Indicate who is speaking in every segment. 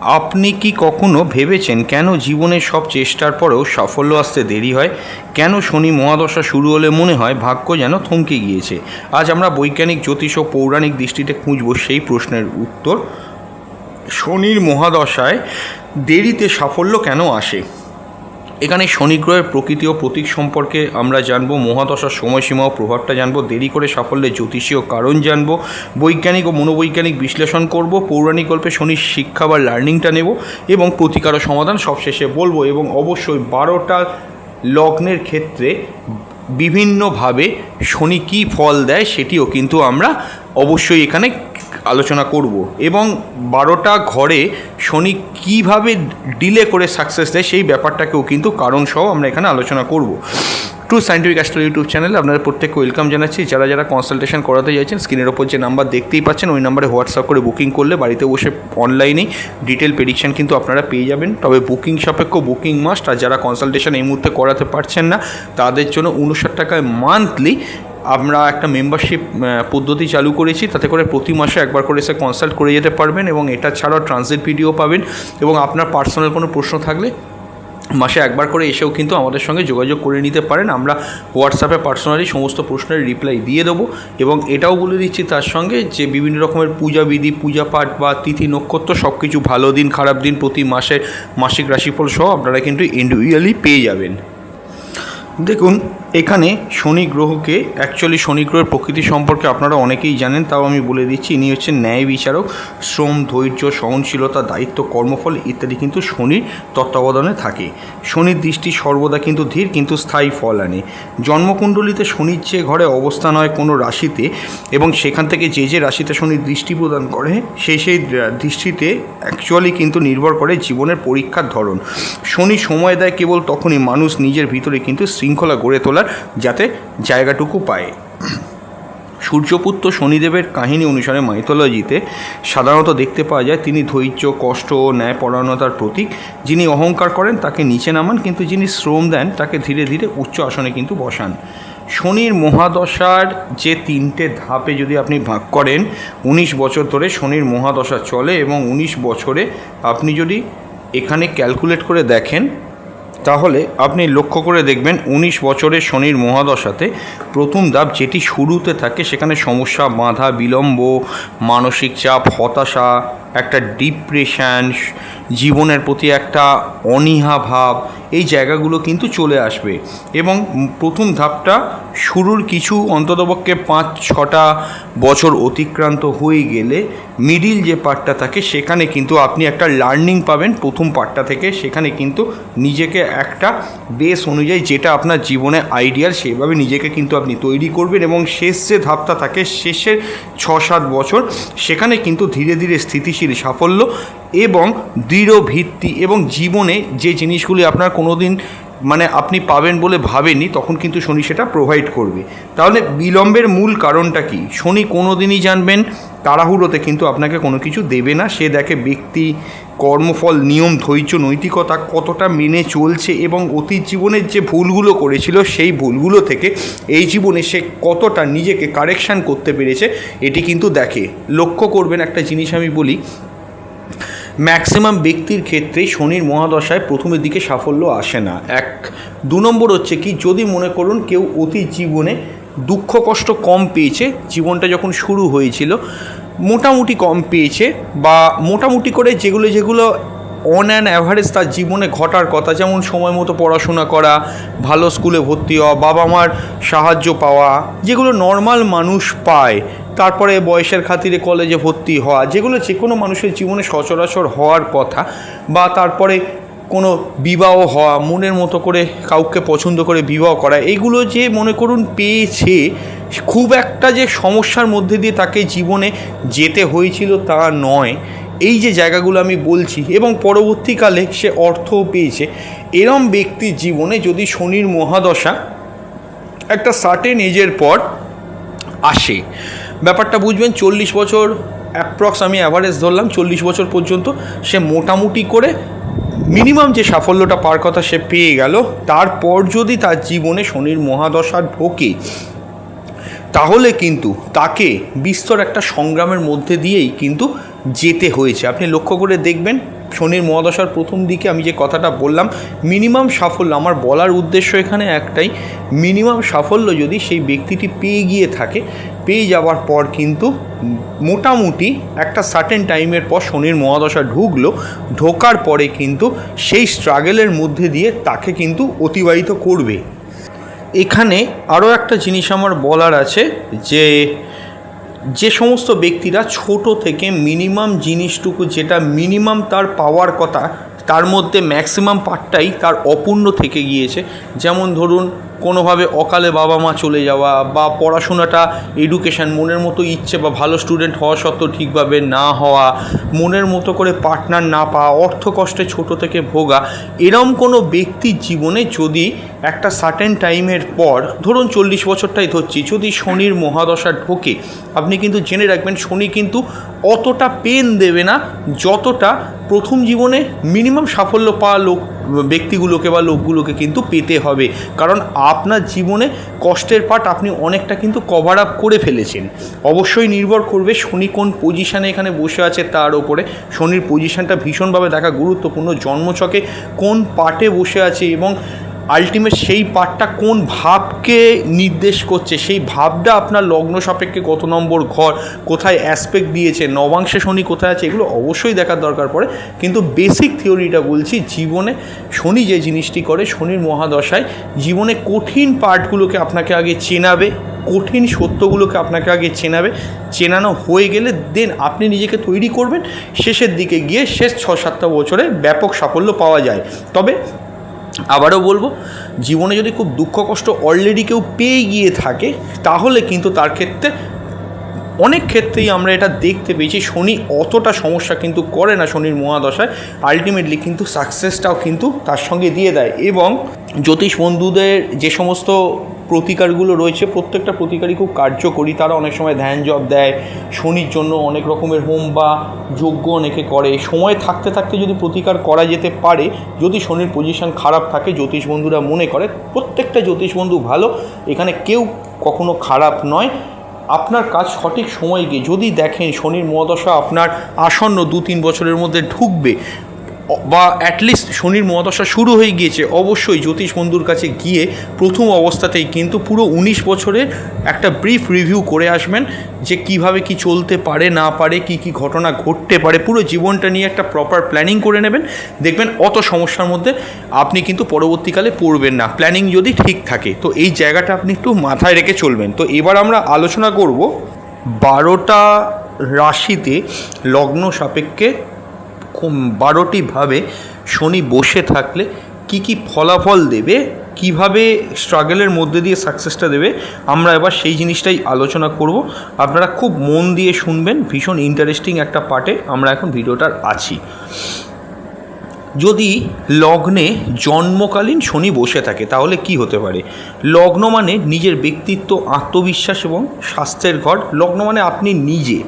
Speaker 1: আপনি কি কখনো ভেবেছেন কেন জীবনের সব চেষ্টার পরেও সাফল্য আসতে দেরি হয়? কেন শনি মহাদশা শুরু হলে মনে হয় ভাগ্য যেন থমকে গিয়েছে? আজ আমরা বৈজ্ঞানিক, জ্যোতিষ ও পৌরাণিক দৃষ্টিতে খুঁজব সেই প্রশ্নের উত্তর। শনির মহাদশায় দেরিতে সাফল্য কেন আসে? এখানে শনি গ্রহের প্রকৃতি ও প্রতীক সম্পর্কে আমরা জানব, মহাদশার সময়সীমা ও প্রভাবটা জানব, দেরি করে সাফল্যের জ্যোতিষীয় কারণ জানব, বৈজ্ঞানিক ও মনোবৈজ্ঞানিক বিশ্লেষণ করব, পৌরাণিক গল্পে শনির শিক্ষা বা লার্নিংটা নেব এবং প্রতিকার ও সমাধান সবশেষে বলব এবং অবশ্যই বারোটা লগ্নের ক্ষেত্রে বিভিন্নভাবে শনি কী ফল দেয় সেটিও কিন্তু আমরা অবশ্যই এখানে আলোচনা করব। এবং বারোটা ঘরে শনি কীভাবে ডিলে করে সাকসেস দেয় সেই ব্যাপারটাকেও কিন্তু কারণসহ আমরা এখানে আলোচনা করব। ট্রু সাইন্টিফিক অ্যাস্ট্রো ইউটিউব চ্যানেলে আপনাদের প্রত্যেককে ওয়েলকাম জানাচ্ছি। যারা যারা কনসালটেশন করাতে চাইছেন স্ক্রিনের ওপর যে নাম্বার দেখতেই পাচ্ছেন, ওই নাম্বারে হোয়াটসঅ্যাপ করে বুকিং করলে বাড়িতে বসে অনলাইনেই ডিটেল প্রেডিকশন কিন্তু আপনারা পেয়ে যাবেন। তবে বুকিং সাপেক্ষ বুকিং মাস্ট আর যারা কনসালটেশন এই মুহূর্তে করাতে পারছেন না, তাদের জন্য উনষাট টাকায় মান্থলি আমরা একটা মেম্বারশিপ পদ্ধতি চালু করেছি, তাতে করে প্রতি মাসে একবার করে এসে কনসাল্ট করে যেতে পারবেন এবং এটা ছাড়াও ট্রানজিট ভিডিও পাবেন এবং আপনার পার্সোনাল কোনো প্রশ্ন থাকলে মাসে একবার করে এসেও কিন্তু আমাদের সঙ্গে যোগাযোগ করে নিতে পারেন। আমরা হোয়াটসঅ্যাপে পার্সোনালি সমস্ত প্রশ্নের রিপ্লাই দিয়ে দেবো এবং এটাও বলে দিচ্ছি তার সঙ্গে যে বিভিন্ন রকমের পূজা বিধি, পূজা পাঠ বা তিথি, নক্ষত্র সব কিছু ভালো দিন, খারাপ দিন প্রতি মাসে মাসিক রাশিফল সহ আপনারা কিন্তু ইন্ডিভিজুয়ালি পেয়ে যাবেন। দেখুন এখানে শনি গ্রহকে অ্যাকচুয়ালি শনি গ্রহের প্রকৃতি সম্পর্কে আপনারা অনেকেই জানেন, তাও আমি বলে দিচ্ছি, ইনি হচ্ছেন ন্যায় বিচারক, শ্রম, ধৈর্য, সহনশীলতা, দায়িত্ব, কর্মফল ইত্যাদি কিন্তু শনির তত্ত্বাবধানে থাকে। শনির দৃষ্টি সর্বদা কিন্তু ধীর, কিন্তু স্থায়ী ফল আনে। জন্মকুণ্ডলিতে শনির যে ঘরে অবস্থান হয় কোনো রাশিতে এবং সেখান থেকে যে যে রাশিতে শনির দৃষ্টি প্রদান করে সেই সেই দৃষ্টিতে অ্যাকচুয়ালি কিন্তু নির্ভর করে জীবনের পরীক্ষার ধরন। শনি সময় দেয় কেবল তখনই, মানুষ নিজের ভিতরে কিন্তু শৃঙ্খলা গড়ে তোলার যাতে জায়গাটুকু পায়। সূর্যপুত্র শনিদেবের কাহিনী অনুসারে মাইথোলজিতে সাধারণত দেখতে পাওয়া যায়, তিনি ধৈর্য, কষ্ট ও ন্যায়পরায়ণতার প্রতীক। যিনি অহংকার করেন, তাকে নিচে নামান, কিন্তু যিনি শ্রম দেন, তাকে ধীরে ধীরে উচ্চ আসনে কিন্তু বসান। শনির মহাদশার যে তিনটে ধাপে যদি আপনি ভাগ করেন, উনিশ বছর ধরে শনির মহাদশা চলে এবং উনিশ বছরে আপনি যদি এখানে ক্যালকুলেট করে দেখেন তাহলে আপনি লক্ষ্য করে দেখবেন উনিশ বছরের শনির মহাদশাতে প্রথম ধাপ যেটি শুরুতে থাকে সেখানে সমস্যা, বাধা, বিলম্ব, মানসিক চাপ, হতাশা একটা ডিপ্রেশন জীবনের প্রতি একটা অনীহা ভাব, এই জায়গাগুলো কিন্তু চলে আসবে। এবং প্রথম ধাপটা শুরুর কিছু অন্ততপক্ষে পাঁচ, ছটা বছর অতিক্রান্ত হয়ে গেলে মিডিল যে পার্টটা থাকে, সেখানে কিন্তু আপনি একটা লার্নিং পাবেন প্রথম পার্টটা থেকে। সেখানে কিন্তু নিজেকে একটা বেস অনুযায়ী যেটা আপনার জীবনে আইডিয়াল সেভাবে নিজেকে কিন্তু আপনি তৈরি করবেন এবং শেষ যে ধাপটা থাকে, শেষের ছ, সাত বছর, সেখানে কিন্তু ধীরে ধীরে স্থিতিশীল সাফল্য এবং দৃঢ় ভিত্তি এবং জীবনে যে জিনিসগুলি আপনার কোনো দিন মানে আপনি পাবেন বলে ভাবেননি তখন কিন্তু শনি সেটা প্রোভাইড করবে। তাহলে বিলম্বের মূল কারণটা কি? শনি কোনো দিনই জানবেন, তাড়াহুড়োতে কিন্তু আপনাকে কোনো কিছু দেবে না। সে দেখে ব্যক্তি, কর্মফল, নিয়ম, ধৈর্য, নৈতিকতা কতটা মেনে চলছে এবং অতীত জীবনের যে ভুলগুলো করেছিল, সেই ভুলগুলো থেকে এই জীবনে সে কতটা নিজেকে কারেকশান করতে পেরেছে, এটি কিন্তু দেখে। লক্ষ্য করবেন একটা জিনিস আমি বলি ম্যাক্সিমাম ব্যক্তির ক্ষেত্রে শনির মহাদশায় প্রথমের দিকে সাফল্য আসে না। এক, দু নম্বর হচ্ছে কি, যদি মনে করুন কেউ অতি জীবনে দুঃখ কষ্ট কম পেয়েছে, জীবনটা যখন শুরু হয়েছিল, মোটামুটি কম পেয়েছে বা মোটামুটি করে যেগুলো যেগুলো অন অ্যান অ্যাভারেজ তার জীবনে ঘটার কথা, যেমন সময় মতো পড়াশোনা করা, ভালো স্কুলে ভর্তি হওয়া বাবা মার সাহায্য পাওয়া, যেগুলো নর্মাল মানুষ পায় তারপরে বয়সের খাতিরে কলেজে ভর্তি হওয়া, যেগুলো যে কোনো মানুষের জীবনে সচরাচর হওয়ার কথা বা তারপরে কোনো বিবাহ হওয়া, মনের মতো করে কাউকে পছন্দ করে বিবাহ করা, এগুলো যে মনে করুন পেয়েছে, খুব একটা যে সমস্যার মধ্যে দিয়ে তাকে জীবনে যেতে হয়েছিল তা নয়। এই যে জায়গাগুলো আমি বলছি এবং পরবর্তীকালে সে অর্থও পেয়েছে, এরম ব্যক্তির জীবনে যদি শনির মহাদশা একটা সার্টেন এজের পর আসে ব্যাপারটা বুঝবেন, চল্লিশ বছর অ্যাপ্রক্স আমি অ্যাভারেজ ধরলাম, চল্লিশ বছর পর্যন্ত সে মোটামুটি করে মিনিমাম যে সাফল্যটা পাওয়ার কথা সে পেয়ে গেল, তারপর যদি তার জীবনে শনির মহাদশা ঢোকে, তাহলে কিন্তু তাকে বিস্তর একটা সংগ্রামের মধ্যে দিয়েই কিন্তু যেতে হয়েছে। আপনি লক্ষ্য করে দেখবেন, শনির মহাদশার প্রথম দিকে আমি যে কথাটা বললাম মিনিমাম সাফল্য, আমার বলার উদ্দেশ্য এখানে একটাই মিনিমাম সাফল্য যদি সেই ব্যক্তিটি পেয়ে গিয়ে থাকে পেয়ে যাওয়ার পর কিন্তু মোটামুটি একটা সার্টেন টাইমের পর শনির মহাদশা ঢুকলো। ঢোকার পরে কিন্তু সেই স্ট্রাগেলের মধ্যে দিয়ে তাকে কিন্তু অতিবাহিত করবে। এখানে আরও একটা জিনিস আমার বলার আছে যে যে সমস্ত ব্যক্তিরা ছোট থেকে মিনিমাম জিনিসটুকু যেটা মিনিমাম তার পাওয়ার কথা, তার মধ্যে ম্যাক্সিমাম পার্টটাই তার অপূর্ণ থেকে গিয়েছে। যেমন ধরুন কোনোভাবে অকালে বাবা মা চলে যাওয়া বা পড়াশোনাটা এডুকেশান মনের মতো ইচ্ছে বা ভালো স্টুডেন্ট হওয়া সত্ত্বেও ঠিকভাবে না হওয়া, মনের মতো করে পার্টনার না পাওয়া, অর্থ কষ্টে ছোট থেকে ভোগা, এরম কোনো ব্যক্তির জীবনে যদি একটা সার্টেন টাইমের পর, ধরুন চল্লিশ বছরটাই ধরছি, যদি শনির মহাদশা ঢোকে, আপনি কিন্তু জেনে রাখবেন শনি কিন্তু অতটা পেন দেবে না, যতটা প্রথম জীবনে মিনিমাম সাফল্য পাওয়া লোক ব্যক্তিগুলোকে বা লোকগুলোকে কিন্তু পেতে হবে। কারণ আপনার জীবনে কষ্টের পাট আপনি অনেকটা কিন্তু কভার আপ করে ফেলেছেন। অবশ্যই নির্ভর করবে শনি কোন পজিশানে এখানে বসে আছে তার ওপরে। শনির পজিশানটা ভীষণভাবে দেখা গুরুত্বপূর্ণ। জন্মছকে কোন পাটে বসে আছে এবং আলটিমেট সেই পার্টটা কোন ভাবকে নির্দেশ করছে? সেই ভাবটা আপনার লগ্ন সাপেক্ষে কত নম্বর ঘর, কোথায় অ্যাসপেক্ট দিয়েছে, নবাংশে শনি কোথায় আছে, এগুলো অবশ্যই দেখার দরকার পড়ে। কিন্তু বেসিক থিওরিটা বলছি, জীবনে শনি যে জিনিসটি করে, শনির মহাদশায় জীবনে কঠিন পার্টগুলোকে আপনাকে আগে চেনাবে, কঠিন সত্যগুলোকে আপনাকে আগে চেনাবে, চেনানো হয়ে গেলে দেন আপনি নিজেকে তৈরি করবেন। শেষের দিকে গিয়ে শেষ ছ সাতটা বছরে ব্যাপক সাফল্য পাওয়া যায়। তবে আবারও বলব, জীবনে যদি খুব দুঃখ কষ্ট অলরেডি কেউ পেয়ে গিয়ে থাকে, তাহলে কিন্তু তার ক্ষেত্রে, অনেক ক্ষেত্রেই আমরা এটা দেখতে পেয়েছি, শনি অতটা সমস্যা কিন্তু করে না শনির মহাদশায় আলটিমেটলি কিন্তু সাকসেসটাও কিন্তু তার সঙ্গে দিয়ে দেয়। এবং জ্যোতিষ বন্ধুদের যে সমস্ত প্রতিকারগুলো রয়েছে, প্রত্যেকটা প্রতিকারই খুব কার্যকরী। তারা অনেক সময় ধ্যান জব দেয়, শনির জন্য অনেক রকমের হোম বা যজ্ঞ অনেকে করে। সময় থাকতে থাকতে যদি প্রতিকার করা যেতে পারে, যদি শনির পজিশন খারাপ থাকে, জ্যোতিষ বন্ধুরা মনে করে, প্রত্যেকটা জ্যোতিষ বন্ধু ভালো, এখানে কেউ কখনো খারাপ নয়। আপনার কাজ সঠিক সময় গিয়ে, যদি দেখেন শনির মহাদশা আপনার আসন্ন দু তিন বছরের মধ্যে ঢুকবে বা অ্যাটলিস্ট শনির মহাদশা শুরু হয়ে গিয়েছে, অবশ্যই জ্যোতিষ বন্ধুর কাছে গিয়ে প্রথম অবস্থাতেই কিন্তু পুরো উনিশ বছরের একটা ব্রিফ রিভিউ করে আসবেন যে কীভাবে কি চলতে পারে, না পারে, কি কি ঘটনা ঘটতে পারে, পুরো জীবনটা নিয়ে একটা প্রপার প্ল্যানিং করে নেবেন। দেখবেন অত সমস্যার মধ্যে আপনি কিন্তু পরবর্তীকালে পড়বেন না প্ল্যানিং যদি ঠিক থাকে। তো এই জায়গাটা আপনি একটু মাথায় রেখে চলবেন। তো এবার আমরা আলোচনা করব বারোটা রাশিতে লগ্ন সাপেক্ষে কোম- বারোটি ভাবে শনি বসে থাকলে কি কি ফলাফল দেবে, কীভাবে স্ট্রাগলের মধ্যে দিয়ে সাকসেসটা দেবে, আমরা এবার সেই জিনিসটাই আলোচনা করব। আপনারা খুব মন দিয়ে শুনবেন, ভীষণ ইন্টারেস্টিং একটা পার্টে আমরা এখন ভিডিওটার আছি। যদি লগ্নে জন্মকালীন শনি বসে থাকে, তাহলে কি হতে পারে? লগ্ন মানে নিজের ব্যক্তিত্ব, আত্মবিশ্বাস এবং স্বাস্থ্যের ঘর লগ্ন মানে আপনি নিজে।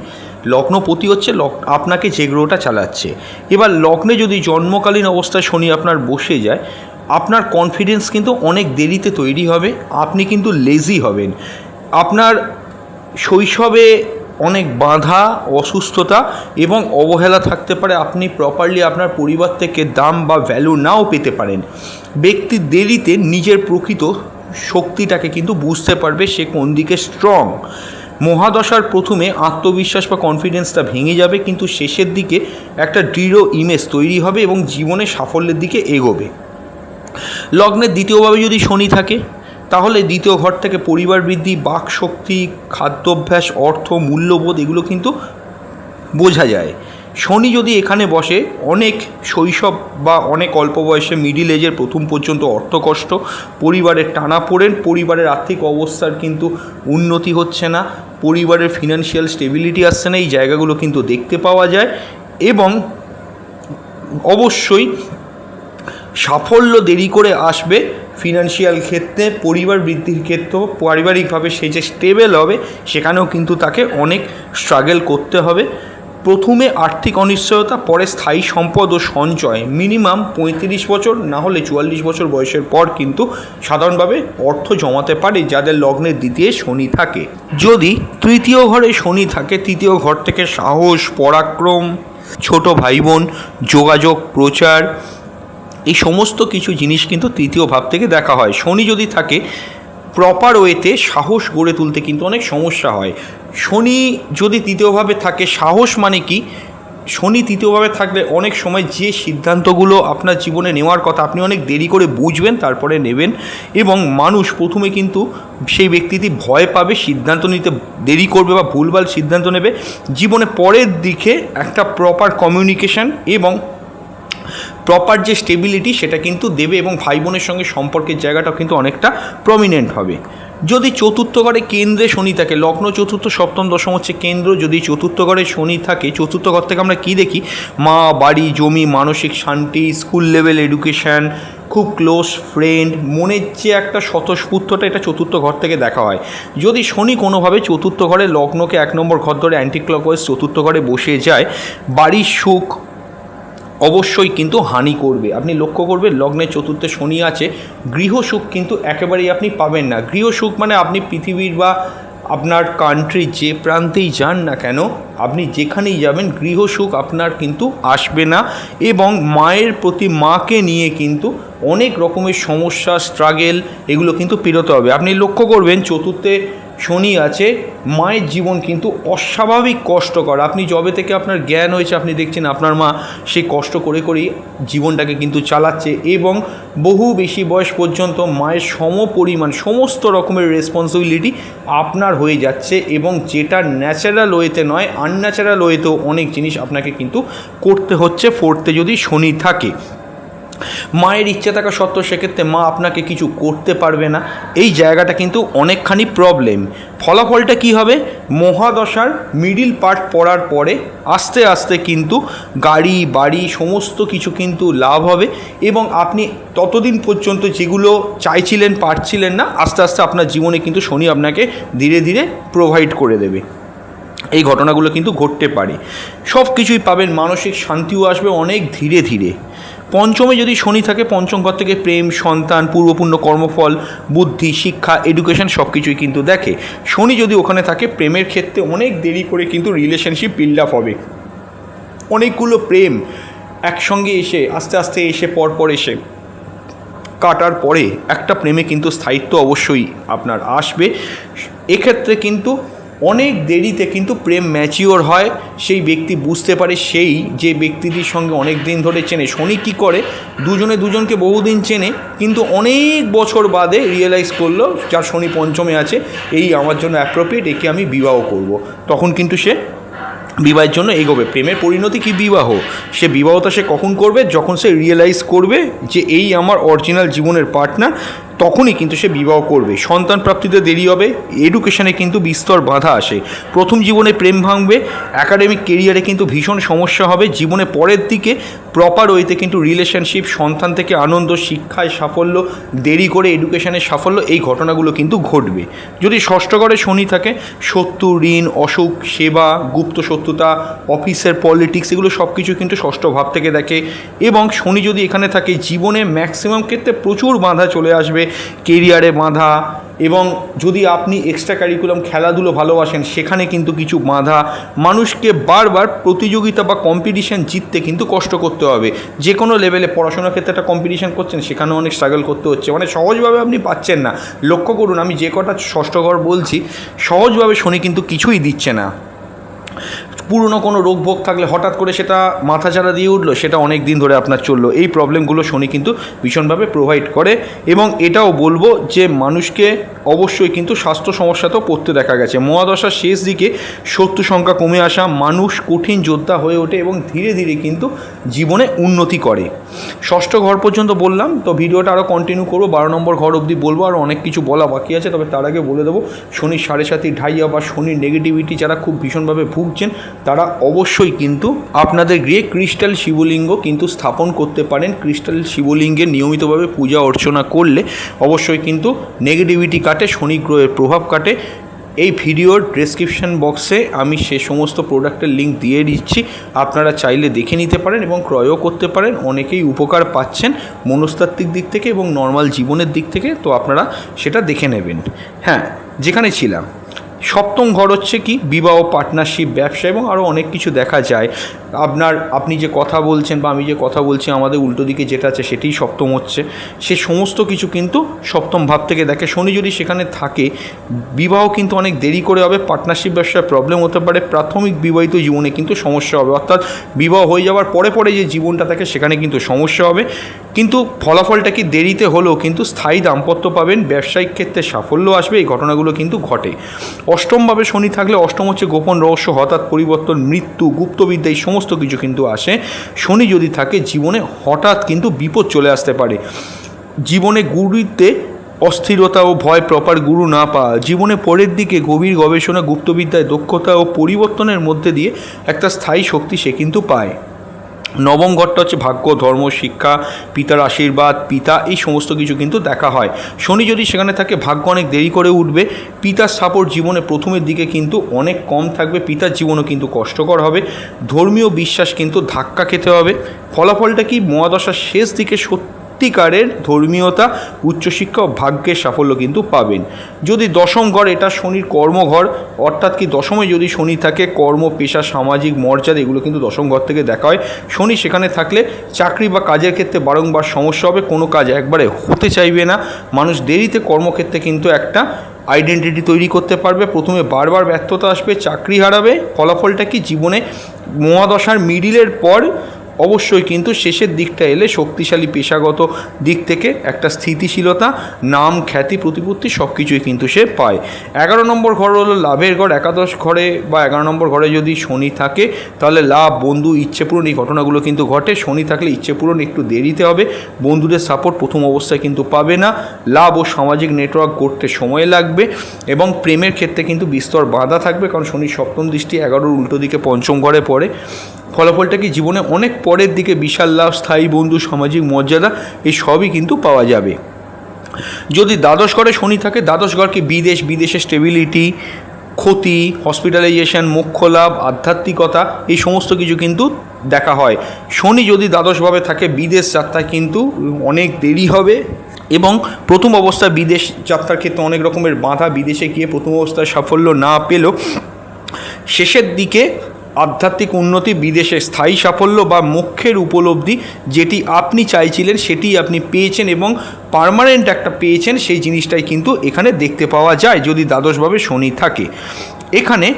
Speaker 1: লগ্নপতি হচ্ছে আপনাকে যে গ্রহটা চালাচ্ছে। এবার লগ্নে যদি জন্মকালীন অবস্থায় শনি আপনার বসে যায়, আপনার কনফিডেন্স কিন্তু অনেক দেরিতে তৈরি হবে, আপনি কিন্তু লেজি হবেন। আপনার শৈশবে অনেক বাধা, অসুস্থতা এবং অবহেলা থাকতে পারে, আপনি প্রপারলি আপনার পরিবার থেকে দাম বা ভ্যালু নাও পেতে পারেন। ব্যক্তি দেরিতে নিজের প্রকৃত শক্তিটাকে কিন্তু বুঝতে পারবে সে কোন দিকে স্ট্রং মহাদশার প্রথমে আত্মবিশ্বাস বা কনফিডেন্সটা ভেঙে যাবে, কিন্তু শেষের দিকে একটা দৃঢ় ইমেজ তৈরি হবে এবং জীবনে সাফল্যের দিকে এগোবে। লগ্নের দ্বিতীয়ভাবে যদি শনি থাকে, তাহলে দ্বিতীয় ঘর থেকে পরিবার বৃদ্ধি বাক শক্তি খাদ্যাভ্যাস, অর্থ, মূল্যবোধ, এগুলো কিন্তু বোঝা যায়। শনি যদি এখানে বসে, অনেক শৈশব বা অনেক অল্প বয়সে মিডিল এজের প্রথম পর্যন্ত অর্থকষ্ট, পরিবারের টানা পড়েন, পরিবারের আর্থিক অবস্থার কিন্তু উন্নতি হচ্ছে না, পরিবারের ফিনান্সিয়াল স্টেবিলিটি আসছে না, এই জায়গাগুলো কিন্তু দেখতে পাওয়া যায় এবং অবশ্যই সাফল্য দেরি করে আসবে ফিনান্সিয়াল ক্ষেত্রে, পরিবার বৃদ্ধির ক্ষেত্রেও, পারিবারিকভাবে সে যে স্টেবেল হবে, সেখানেও কিন্তু তাকে অনেক স্ট্রাগল করতে হবে। প্রথমে আর্থিক অনিশ্চয়তা, পরে স্থায়ী সম্পদ ও সঞ্চয়। মিনিমাম পঁয়ত্রিশ বছর, না হলে চুয়াল্লিশ বছর বয়সের পর কিন্তু সাধারণভাবে অর্থ জমাতে পারে যাদের লগ্নের দ্বিতীয় শনি থাকে। যদি তৃতীয় ঘরে শনি থাকে, তৃতীয় ঘর থেকে সাহস, পরাক্রম, ছোট ভাই বোন যোগাযোগ, প্রচার, এই সমস্ত কিছু জিনিস কিন্তু তৃতীয় ভাব থেকে দেখা হয়। শনি যদি থাকে প্রপার ওয়েতে সাহস গড়ে তুলতে কিন্তু অনেক সমস্যা হয়। শনি যদি তৃতীয়ভাবে থাকে, সাহস মানে কি? শনি তৃতীয়ভাবে থাকলে অনেক সময় যে সিদ্ধান্তগুলো আপনার জীবনে নেওয়ার কথা, আপনি অনেক দেরি করে বুঝবেন, তারপরে নেবেন এবং মানুষ প্রথমে কিন্তু সেই ব্যক্তিটি ভয় পাবে, সিদ্ধান্ত নিতে দেরি করবে বা ভুলভাল সিদ্ধান্ত নেবে। জীবনে পরের দিকে একটা প্রপার কমিউনিকেশন এবং প্রপার যে স্টেবিলিটি সেটা কিন্তু দেবে এবং ভাই বোনের সঙ্গে সম্পর্কের জায়গাটাও কিন্তু অনেকটা প্রমিনেন্ট হবে। যদি চতুর্থ ঘরে কেন্দ্রে শনি থাকে, লগ্ন চতুর্থ, সপ্তম, দশম হচ্ছে কেন্দ্র, যদি চতুর্থ ঘরে শনি থাকে, চতুর্থ ঘর থেকে আমরা কী দেখি? মা, বাড়ি, জমি, মানসিক শান্তি, স্কুল লেভেল এডুকেশান খুব ক্লোজ ফ্রেন্ড মনের যে একটা স্বতঃস্ফূর্তটা এটা চতুর্থ ঘর থেকে দেখা হয়। যদি শনি কোনোভাবে চতুর্থ ঘরে লগ্নকে এক নম্বর ঘর ধরে অ্যান্টি ক্লকওয়াইজ চতুর্থ ঘরে বসে যায়, বাড়ির সুখ অবশ্যই কিন্তু হানি করবে। আপনি লক্ষ্য করবেন লগ্নের চতুর্থে শনি আছে গৃহসুখ কিন্তু একেবারেই আপনি পাবেন না। গৃহসুখ মানে আপনি পৃথিবীর বা আপনার কান্ট্রি যে প্রান্তেই যান না কেন, আপনি যেখানেই যাবেন গৃহসুখ আপনার কিন্তু আসবে না এবং মায়ের প্রতি মাকে নিয়ে কিন্তু অনেক রকমের সমস্যা স্ট্রাগেল এগুলো কিন্তু পেরোতে হবে। আপনি লক্ষ্য করবেন, চতুর্থে শনি আছে, মায়ের জীবন কিন্তু অস্বাভাবিক কষ্টকর। আপনি যবে থেকে আপনার জ্ঞান হয়েছে, আপনি দেখছেন আপনার মা সেই কষ্ট করে করেই জীবনটাকে কিন্তু চালাচ্ছে এবং বহু বেশি বয়স পর্যন্ত মায়ের সম পরিমাণ সমস্ত রকমের রেসপন্সিবিলিটি আপনার হয়ে যাচ্ছে এবং যেটা ন্যাচারাল ওয়েতে নয় আনন্যাচারাল ওয়েতেও অনেক জিনিস আপনাকে কিন্তু করতে হচ্ছে। ফোর্থে যদি শনি থাকে মায়ের ইচ্ছে থাকা সত্ত্বেও সেক্ষেত্রে মা আপনাকে কিছু করতে পারবে না। এই জায়গাটা কিন্তু অনেকখানি প্রবলেম ফলাফলটা কি হবে? মহাদশার মিডিল পার্ট পড়ার পরে আস্তে আস্তে কিন্তু গাড়ি, বাড়ি সমস্ত কিছু কিন্তু লাভ হবে এবং আপনি ততদিন পর্যন্ত যেগুলো চাইছিলেন, পারছিলেন না, আস্তে আস্তে আপনার জীবনে কিন্তু শনি আপনাকে ধীরে ধীরে প্রোভাইড করে দেবে। এই ঘটনাগুলো কিন্তু ঘটতে পারে। সব কিছুই পাবেন, মানসিক শান্তিও আসবে অনেক ধীরে ধীরে। পঞ্চমে যদি শনি থাকে, পঞ্চম ঘর থেকে প্রেম, সন্তান পূর্বপূর্ণ কর্মফল, বুদ্ধি, শিক্ষা এডুকেশন সব কিছুই কিন্তু দেখে। শনি যদি ওখানে থাকে, প্রেমের ক্ষেত্রে অনেক দেরি করে কিন্তু রিলেশনশিপ বিল্ড আপ হবে। অনেকগুলো প্রেম একসঙ্গে এসে, আস্তে আস্তে এসে, পরপর এসে কাটার পরে একটা প্রেমে কিন্তু স্থায়িত্ব অবশ্যই আপনার আসবে। এক্ষেত্রে কিন্তু অনেক দেরিতে কিন্তু প্রেম ম্যাচিওর হয়, সেই ব্যক্তি বুঝতে পারে সেই যে ব্যক্তিটির সঙ্গে অনেক দিন ধরে চেনে। শনি কী করে? দুজনে দুজনকে বহুদিন চেনে, কিন্তু অনেক বছর বাদে রিয়েলাইজ করল, যার শনি পঞ্চমে আছে, এই আমার জন্য অ্যাপ্রোপ্রিয়েট একে আমি বিবাহ করব। তখন কিন্তু সে বিবাহের জন্য এগোবে। প্রেমের পরিণতি কি বিবাহ? সে বিবাহটা সে কখন করবে? যখন সে রিয়েলাইজ করবে যে এই আমার অরিজিনাল জীবনের পার্টনার তখনই কিন্তু সে বিবাহ করবে। সন্তান প্রাপ্তিতে দেরি হবে এডুকেশনে কিন্তু বিস্তর বাধা আসে। প্রথম জীবনে প্রেম ভাঙবে একাডেমিক কেরিয়ারে কিন্তু ভীষণ সমস্যা হবে, জীবনে পরের দিকে প্রপার ওয়েতে কিন্তু রিলেশনশিপ সন্তান থেকে আনন্দ, শিক্ষায় সাফল্য, দেরি করে এডুকেশনের সাফল্য, এই ঘটনাগুলো কিন্তু ঘটবে। যদি ষষ্ঠ ঘরে শনি থাকে শত্রু ঋণ, অসুখ, সেবা, গুপ্ত শত্রুতা, অফিসের পলিটিক্স এগুলো সব কিছু কিন্তু ষষ্ঠ ভাব থেকে দেখে এবং শনি যদি এখানে থাকে, জীবনে ম্যাক্সিমাম ক্ষেত্রে প্রচুর বাধা চলে আসবে কেরিয়ারে বাঁধা এবং যদি আপনি এক্সট্রা কারিকুলাম খেলাধুলো ভালোবাসেন, সেখানে কিন্তু কিছু বাঁধা। মানুষকে বারবার প্রতিযোগিতা বা কম্পিটিশান জিততে কিন্তু কষ্ট করতে হবে। যে কোনো লেভেলে পড়াশোনার ক্ষেত্রে একটা কম্পিটিশান করছেন, সেখানেও অনেক স্ট্রাগল করতে হচ্ছে। মানে সহজভাবে আপনি পাচ্ছেন না। লক্ষ্য করুন, আমি যে কটা ষষ্ঠ ঘর বলছি, সহজভাবে শনি কিন্তু কিছুই দিচ্ছে না। পুরনো কোনো রোগ ভোগ থাকলে হঠাৎ করে সেটা মাথা মাথাচাড়া দিয়ে উঠল, সেটা অনেক দিন ধরে আপনার চলল। এই প্রবলেমগুলো শনি কিন্তু ভীষণভাবে প্রোভাইড করে এবং এটাও বলব যে মানুষকে অবশ্যই কিন্তু স্বাস্থ্য সমস্যা তো পড়তে দেখা গেছে। মহাদশার শেষ দিকে শত্রু সংখ্যা কমে আসা মানুষ কঠিন যোদ্ধা হয়ে ওঠে এবং ধীরে ধীরে কিন্তু জীবনে উন্নতি করে। ষষ্ঠ ঘর পর্যন্ত বললাম, তো ভিডিওটা আরও কন্টিনিউ করব। বারো নম্বর ঘর অবধি বলব, আর অনেক কিছু বলা বাকি আছে, তবে তার আগে বলে দেবো শনি সাড়ে সাথী ঢাইয়া বা শনির নেগেটিভিটি যারা খুব ভীষণভাবে ভুগছেন, তারা অবশ্যই কিন্তু আপনাদের গৃহে ক্রিস্টাল শিবলিঙ্গ কিন্তু স্থাপন করতে পারেন। ক্রিস্টাল শিবলিঙ্গে নিয়মিতভাবে পূজা অর্চনা করলে অবশ্যই কিন্তু নেগেটিভিটি কাটে, শনি গ্রহের প্রভাব কাটে। এই ভিডিওর ডেসক্রিপশান বক্সে আমি সে সমস্ত প্রোডাক্টের লিঙ্ক দিয়ে দিচ্ছি। আপনারা চাইলে দেখে নিতে পারেন এবং ক্রয়ও করতে পারেন। অনেকেই উপকার পাচ্ছেন মনস্তাত্ত্বিক দিক থেকে এবং নর্মাল জীবনের দিক থেকে, তো আপনারা সেটা দেখে নেবেন। হ্যাঁ যেখানে ছিলাম। সপ্তম ঘর হচ্ছে কি? বিবাহ পার্টনারশিপ ব্যবসা এবং আরও অনেক কিছু দেখা যায়। আপনার, আপনি যে কথা বলছেন বা আমি যে কথা বলছি, আমাদের উল্টো দিকে যেটা আছে সেটাই সপ্তম হচ্ছে। সে সমস্ত কিছু কিন্তু সপ্তম ভাব থেকে দেখে। শনি যদি সেখানে থাকে, বিবাহ কিন্তু অনেক দেরি করে হবে পার্টনারশিপ ব্যবসায় প্রবলেম হতে পারে, প্রাথমিক বিবাহিত জীবনে কিন্তু সমস্যা হবে। অর্থাৎ বিবাহ হয়ে যাওয়ার পরে পরে যে জীবনটা থাকে, সেখানে কিন্তু সমস্যা হবে। কিন্তু ফলাফলটা কি দেরিতে হলেও কিন্তু স্থায়ী দাম্পত্য পাবেন, ব্যবসায়িক ক্ষেত্রে সাফল্য আসবে, এই ঘটনাগুলো কিন্তু ঘটে। অষ্টমভাবে শনি থাকলে অষ্টম হচ্ছে গোপন রহস্য, হঠাৎ পরিবর্তন, মৃত্যু, গুপ্তবিদ্যা, এই সমস্ত কিছু কিন্তু আসে। শনি যদি থাকে, জীবনে হঠাৎ কিন্তু বিপদ চলে আসতে পারে। জীবনে গুরুত্বে অস্থিরতা ও ভয় প্রপার গুরু না পাওয়া, জীবনে পরের দিকে গভীর গবেষণা, গুপ্তবিদ্যায় দক্ষতা ও পরিবর্তনের মধ্যে দিয়ে একটা স্থায়ী শক্তি সে কিন্তু পায়। নবম ঘরটা হচ্ছে ভাগ্য, ধর্ম, শিক্ষা, পিতার আশীর্বাদ, পিতা, এই সমস্ত কিছু কিন্তু দেখা হয়। শনি যদি সেখানে থাকে, ভাগ্য অনেক দেরি করে উঠবে। পিতার সাপোর্ট জীবনে প্রথমের দিকে কিন্তু অনেক কম থাকবে। পিতার জীবনও কিন্তু কষ্টকর হবে। ধর্মীয় বিশ্বাস কিন্তু ধাক্কা খেতে হবে। ফলাফলটা কি? মহাদশার শেষ দিকে সত্যিকারের ধর্মীয়তা, উচ্চশিক্ষা ও ভাগ্যের সাফল্য কিন্তু পাবেন। যদি দশম ঘর, এটা শনির কর্মঘর, অর্থাৎ কি দশমে যদি শনি থাকে, কর্ম, পেশা, সামাজিক মর্যাদা, এগুলো কিন্তু দশম ঘর থেকে দেখা হয়। শনি সেখানে থাকলে চাকরি বা কাজের ক্ষেত্রে বারংবার সমস্যা হবে, কোনো কাজ একবারে হতে চাইবে না। মানুষ দেরিতে কর্মক্ষেত্রে কিন্তু একটা আইডেন্টিটি তৈরি করতে পারবে। প্রথমে বারবার ব্যর্থতা আসবে, চাকরি হারাবে, ফলাফলটা কি? জীবনে মহাদশার মিডিলের পর অবশ্যই কিন্তু শেষের দিকটা এলে শক্তিশালী পেশাগত দিক থেকে একটা স্থিতিশীলতা, নাম, খ্যাতি, প্রতিপত্তি সব কিছুই কিন্তু সে পায়। এগারো নম্বর ঘর হলো লাভের ঘর। একাদশ ঘরে বা এগারো নম্বর ঘরে যদি শনি থাকে, তাহলে লাভ, বন্ধু ইচ্ছে পূরণ এই ঘটনাগুলো কিন্তু ঘটে। শনি থাকলে ইচ্ছে পূরণ একটু দেরিতে হবে। বন্ধুদের সাপোর্ট প্রথম অবস্থায় কিন্তু পাবে না। লাভ ও সামাজিক নেটওয়ার্ক করতে সময় লাগবে এবং প্রেমের ক্ষেত্রে কিন্তু বিস্তর বাধা থাকবে কারণ শনি সপ্তম দৃষ্টি এগারোর উল্টো দিকে পঞ্চম ঘরে পড়ে। ফলাফলটা কি জীবনে অনেক পরের দিকে বিশাল লাভ স্থায়ী বন্ধু, সামাজিক মর্যাদা, এই সবই কিন্তু পাওয়া যাবে। যদি দ্বাদশ ঘরে শনি থাকে, দ্বাদশ ঘরকে বিদেশ, বিদেশে স্টেবিলিটি ক্ষতি হসপিটালাইজেশন মোক্ষ লাভ আধ্যাত্মিকতা, এই সমস্ত কিছু কিন্তু দেখা হয়। শনি যদি দ্বাদশভাবে থাকে, বিদেশ যাত্রা কিন্তু অনেক দেরি হবে এবং প্রথম অবস্থায় বিদেশ যাত্রার ক্ষেত্রে অনেক রকমের বাধা, বিদেশে গিয়ে প্রথম অবস্থায় সাফল্য না পেলেও শেষের দিকে আধ্যাত্মিক উন্নতি, বিদেশে স্থায়ী সাফল্য বা মোক্ষের উপলব্ধি যেটি আপনি চাইছিলেন, সেটি আপনি পেয়েছেন এবং পার্মানেন্ট একটা পেয়েছেন, সেই জিনিসটাই কিন্তু এখানে দেখতে পাওয়া যায় যদি দ্বাদশভাবে শনি থাকে। এখানে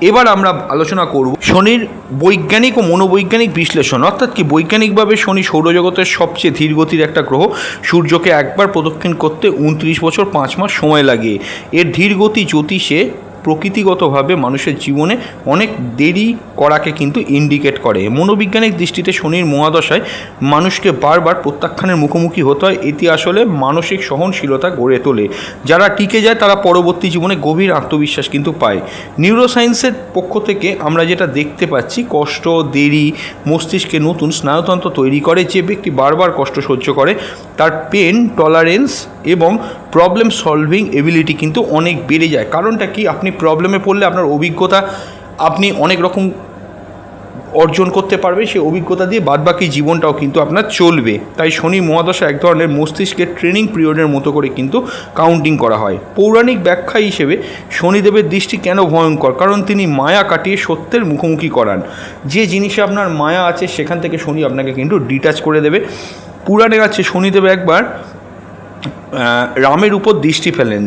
Speaker 1: এবার আমরা আলোচনা করব শনির বৈজ্ঞানিক ও মনোবৈজ্ঞানিক বিশ্লেষণ। অর্থাৎ কি বৈজ্ঞানিকভাবে শনি সৌরজগতের সবচেয়ে ধীরগতির একটা গ্রহ, সূর্যকে একবার প্রদক্ষিণ করতে উনত্রিশ বছর পাঁচ মাস সময় লাগে। এর ধীরগতি জ্যোতিষে প্রকৃতিগতভাবে মানুষের জীবনে অনেক দেরি করাকে কিন্তু ইন্ডিকেট করে। মনোবিজ্ঞানিক দৃষ্টিতে শনির মহাদশায় মানুষকে বারবার প্রত্যাখ্যানের মুখোমুখি হতে হয়। এটি আসলে মানসিক সহনশীলতা গড়ে তোলে। যারা টিকে যায়, তারা পরবর্তী জীবনে গভীর আত্মবিশ্বাস কিন্তু পায়। নিউরোসায়েন্সের পক্ষ থেকে আমরা যেটা দেখতে পাচ্ছি, কষ্ট, দেরি, মস্তিষ্কে নতুন স্নায়ুতন্ত্র তৈরি করে, যে ব্যক্তি বারবার কষ্ট সহ্য করে তার পেন টলারেন্স এবং প্রবলেম সলভিং এবিলিটি কিন্তু অনেক বেড়ে যায়। কারণটা কি? আপনি প্রবলেমে পড়লে আপনার অভিজ্ঞতা আপনি অনেক রকম অর্জন করতে পারবে সেই অভিজ্ঞতা দিয়ে বাদবাকি জীবনটাও কিন্তু আপনার চলবে। তাই শনি মহাদশা এক ধরনের মস্তিষ্কের ট্রেনিং পিরিয়ডের মতো করে কিন্তু কাউন্টিং করা হয়। পৌরাণিক ব্যাখ্যা হিসেবে শনিদেবের দৃষ্টি কেন ভয়ঙ্কর? কারণ তিনি মায়া কাটিয়ে সত্যের মুখোমুখি করান। যে জিনিসে আপনার মায়া আছে, সেখান থেকে শনি আপনাকে কিন্তু ডিটাচ করে দেবে। পুরাণে আছে, শনিদেব একবার রামের উপর দৃষ্টি ফেলেন।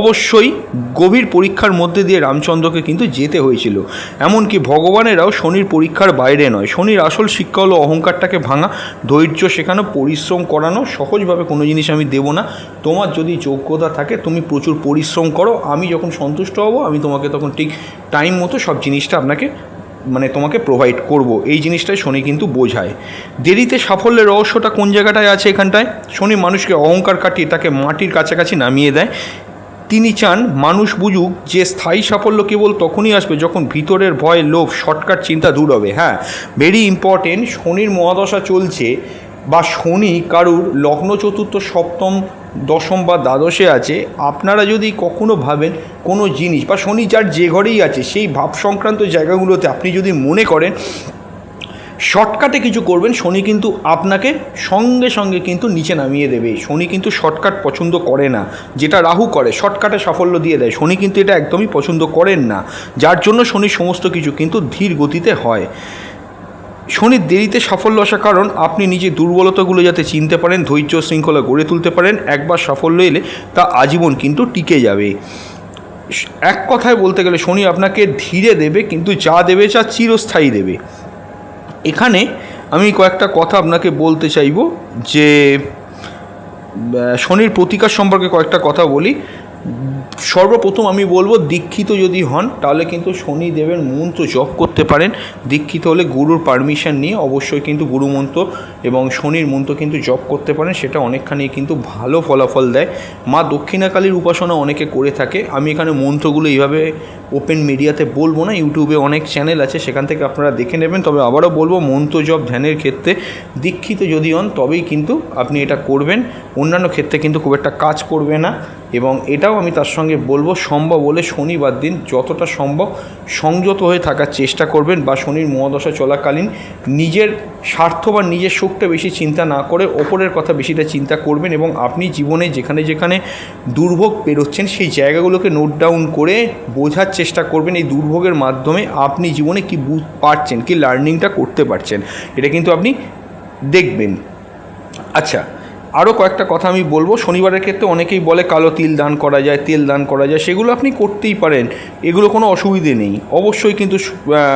Speaker 1: অবশ্যই গভীর পরীক্ষার মধ্যে দিয়ে রামচন্দ্রকে কিন্তু যেতে হয়েছিল। এমনকি ভগবানেরাও শনির পরীক্ষার বাইরে নয়। শনির আসল শিক্ষা হলো অহংকারটাকে ভাঙা, ধৈর্য শেখানো, পরিশ্রম করানো। সহজভাবে কোনো জিনিস আমি দেবো না। তোমার যদি যোগ্যতা থাকে, তুমি প্রচুর পরিশ্রম করো। আমি যখন সন্তুষ্ট হব, আমি তোমাকে তখন ঠিক টাইম মতো সব জিনিসটা আপনাকে মানে তোমাকে প্রোভাইড করব। এই জিনিসটাই শনি কিন্তু বোঝায়। দেরিতে সাফল্যের রহস্যটা কোন জায়গাটায় আছে এখানটায়? শনি মানুষকে অহংকার কাটিয়ে তাকে মাটির কাছাকাছি নামিয়ে দেয়। তিনি চান মানুষ বুঝুক যে স্থায়ী সাফল্য কেবল তখনই আসবে যখন ভিতরের ভয়, লোভ শর্টকাট চিন্তা দূর হবে। হ্যাঁ ভেরি ইম্পর্টেন্ট শনির মহাদশা চলছে বা শনি কারুর লগ্ন চতুর্থ, সপ্তম দশম বা দ্বাদশে আছে, আপনারা যদি কখনো ভাবেন কোনো জিনিস বা শনি যার যে ঘরেই আছে, সেই ভাব সংক্রান্ত জায়গাগুলোতে আপনি যদি মনে করেন, শর্টকাটে কিছু করবেন, শনি কিন্তু আপনাকে সঙ্গে সঙ্গে কিন্তু নিচে নামিয়ে দেবে। শনি কিন্তু শর্টকাট পছন্দ করে না, যেটা রাহু করে, শর্টকাটে সাফল্য দিয়ে দেয়। শনি কিন্তু এটা একদমই পছন্দ করেন না, যার জন্য শনি সমস্ত কিছু কিন্তু ধীর গতিতে হয়। শনির দেরিতে সাফল্য আসার কারণ আপনি নিজের দুর্বলতাগুলো যাতে চিনতে পারেন, ধৈর্য শৃঙ্খলা গড়ে তুলতে পারেন, একবার সাফল্য এলে তা আজীবন কিন্তু টিকে যাবে। এক কথায় বলতে গেলে শনি আপনাকে ধীরে দেবে, কিন্তু যা দেবে যা চিরস্থায়ী দেবে। এখানে আমি কয়েকটা কথা আপনাকে বলতে চাইব যে শনির প্রতিকার সম্পর্কে কয়েকটা কথা বলি। সর্বপ্রথম আমি বলব, দীক্ষিত যদি হন, তাহলে কিন্তু শনি দেবের মন্ত্র জপ করতে পারেন। দীক্ষিত হলে গুরুর পারমিশন নিয়ে অবশ্যই কিন্তু গুরু মন্ত্র এবং শনির মন্ত্র কিন্তু জপ করতে পারেন, সেটা অনেকখানি কিন্তু ভালো ফলাফল দেয়। মা দক্ষিণাকালীর উপাসনা অনেকে করে থাকে। আমি এখানে মন্ত্রগুলো এইভাবে ওপেন মিডিয়াতে বলব না ইউটিউবে অনেক চ্যানেল আছে, সেখান থেকে আপনারা দেখে নেবেন। তবে আবারও বলব, মন্ত্র জপ ধ্যানের ক্ষেত্রে দীক্ষিত যদি হন, তবেই কিন্তু আপনি এটা করবেন। অন্যান্য ক্ষেত্রে কিন্তু খুব একটা কাজ করবে না এবং এটাও আমি তার সঙ্গে বলব, সম্ভব হলে শনিবার দিন যতটা সম্ভব সংযত হয়ে থাকার চেষ্টা করবেন বা শনির মহাদশা চলাকালীন নিজের স্বার্থ বা নিজের সুখটা বেশি চিন্তা না করে ওপরের কথা বেশিটা চিন্তা করবেন এবং আপনি জীবনে যেখানে যেখানে দুর্ভোগ পেরোচ্ছেন সেই জায়গাগুলোকে নোট ডাউন করে বোঝার চেষ্টা করবেন এই দুর্ভোগের মাধ্যমে আপনি জীবনে কি বুঝ পারছেন, কি লার্নিংটা করতে পারছেন, এটা কিন্তু আপনি দেখবেন। আচ্ছা আরও কয়েকটা কথা আমি বলব। শনিবারের ক্ষেত্রে অনেকেই বলে কালো তিল দান করা যায়, তেল দান করা যায়, সেগুলো আপনি করতেই পারেন। এগুলো কোনো অসুবিধে নেই। অবশ্যই কিন্তু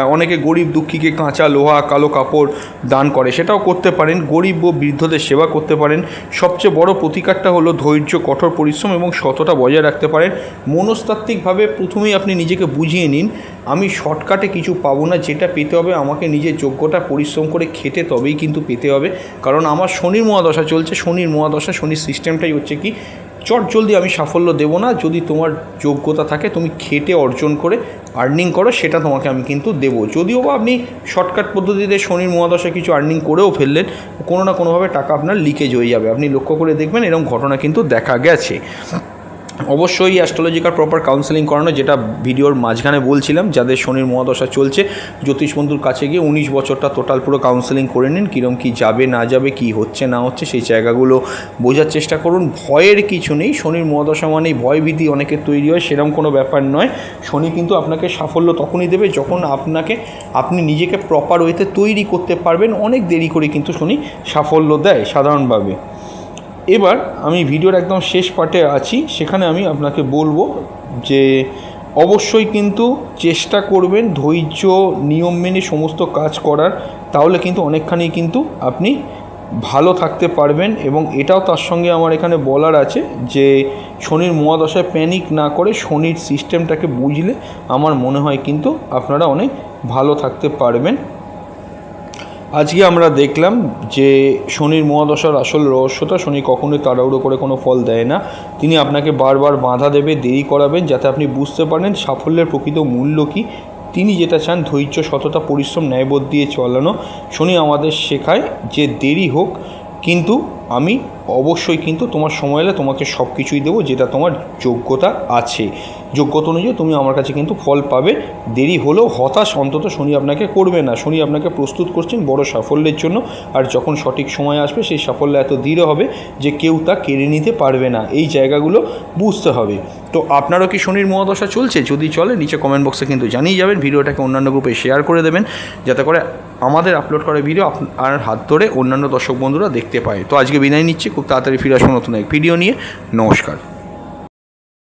Speaker 1: অনেকে গরিব দুঃখীকে কাঁচা লোহা, কালো কাপড় দান করে, সেটাও করতে পারেন। গরিব ও বৃদ্ধদের সেবা করতে পারেন। সবচেয়ে বড় প্রতিকারটা হলো ধৈর্য, কঠোর পরিশ্রম এবং সততা বজায় রাখতে পারেন। মনস্তাত্ত্বিকভাবে প্রথমেই আপনি নিজেকে বুঝিয়ে নিন, আমি শর্টকাটে কিছু পাবো না, যেটা পেতে হবে আমাকে নিজের যোগ্যতা পরিশ্রম করে খেটে তবেই কিন্তু পেতে হবে। কারণ আমার শনির মহাদশা চলছে শনির মহাদশা শনির সিস্টেমটাই হচ্ছে কি, চট জলদি আমি সাফল্য দেবো না, যদি তোমার যোগ্যতা থাকে তুমি খেটে অর্জন করে আর্নিং করো, সেটা তোমাকে আমি কিন্তু দেবো। যদিও বা আপনি শর্টকাট পদ্ধতিতে শনির মহাদশা কিছু আর্নিং করেও ফেললেন, কোনো না কোনোভাবে টাকা আপনার লিকেজ হয়ে যাবে। আপনি লক্ষ্য করে দেখবেন এরকম ঘটনা কিন্তু দেখা গেছে। অবশ্যই অ্যাস্ট্রোলজিক্যাল প্রপার কাউন্সেলিং করানো, যেটা ভিডিওর মাঝখানে বলছিলাম, যাদের শনির মহাদশা চলছে, জ্যোতিষ বন্ধুর কাছে গিয়ে উনিশ বছরটা টোটাল পুরো কাউন্সেলিং করে নিন কীরকম কী যাবে, না যাবে, কি হচ্ছে, না হচ্ছে, সেই জায়গাগুলো বোঝার চেষ্টা করুন। ভয়ের কিছু নেই, শনির মহাদশা মানেই ভয়ভীতি অনেকের তৈরি হয় সেরকম কোনো ব্যাপার নয়। শনি কিন্তু আপনাকে সাফল্য তখনই দেবে যখন আপনাকে, আপনি নিজেকে প্রপার ওয়েতে তৈরি করতে পারবেন, অনেক দেরি করে কিন্তু শনি সাফল্য দেয়, সাধারণভাবে। এবার আমি ভিডিওর একদম শেষ পার্টে আছি, সেখানে আমি আপনাকে বলব যে অবশ্যই কিন্তু চেষ্টা করবেন ধৈর্য, নিয়ম মেনে সমস্ত কাজ করার, তাহলে কিন্তু অনেকখানি কিন্তু আপনি ভালো থাকতে পারবেন এবং এটাও তার সঙ্গে আমার এখানে বলার আছে যে শনির মহাদশায় প্যানিক না করে শনির সিস্টেমটাকে বুঝলে আমার মনে হয় কিন্তু আপনারা অনেক ভালো থাকতে পারবেন। আজকে আমরা দেখলাম যে শনির মহাদশার আসল রহস্যটা, শনি কখনোই তাড়াহুড়ো করে কোনো ফল দেয় না। তিনি আপনাকে বারবার বাধা দেবে, দেরি করাবেন, যাতে আপনি বুঝতে পারেন সাফল্যের প্রকৃত মূল্য কী। তিনি যেটা চান, ধৈর্য, সততা, পরিশ্রম, ন্যায়বোধ দিয়ে চালানো। শনি আমাদের শেখায় যে দেরি হোক, কিন্তু আমি অবশ্যই কিন্তু তোমার সময় এলে তোমাকে সব কিছুই দেবো, যেটা তোমার যোগ্যতা আছে। যোগ্যতা অনুযায়ী তুমি আমার কাছে কিন্তু ফল পাবে। দেরি হলেও হতাশ অন্তত শনি আপনাকে করবে না। শনি আপনাকে প্রস্তুত করছেন বড় সাফল্যের জন্য। আর যখন সঠিক সময় আসবে সেই সাফল্য এত দৃঢ় হবে যে কেউ তা কেড়ে নিতে পারবে না। এই জায়গাগুলো বুঝতে হবে। তো আপনারও কি শনির মহাদশা চলছে? যদি চলে, নিচে কমেন্ট বক্সে কিন্তু জানিয়ে যাবেন। ভিডিওটাকে অন্যান্য গ্রুপে শেয়ার করে দেবেন। যাতে করে আমাদের আপলোড করা ভিডিও আপনার হাত ধরে অন্যান্য দর্শক বন্ধুরা দেখতে পায়। তো আজকে বিদায় নিচ্ছি। খুব তাড়াতাড়ি ফিরে আসব নতুন এক ভিডিও নিয়ে। নমস্কার।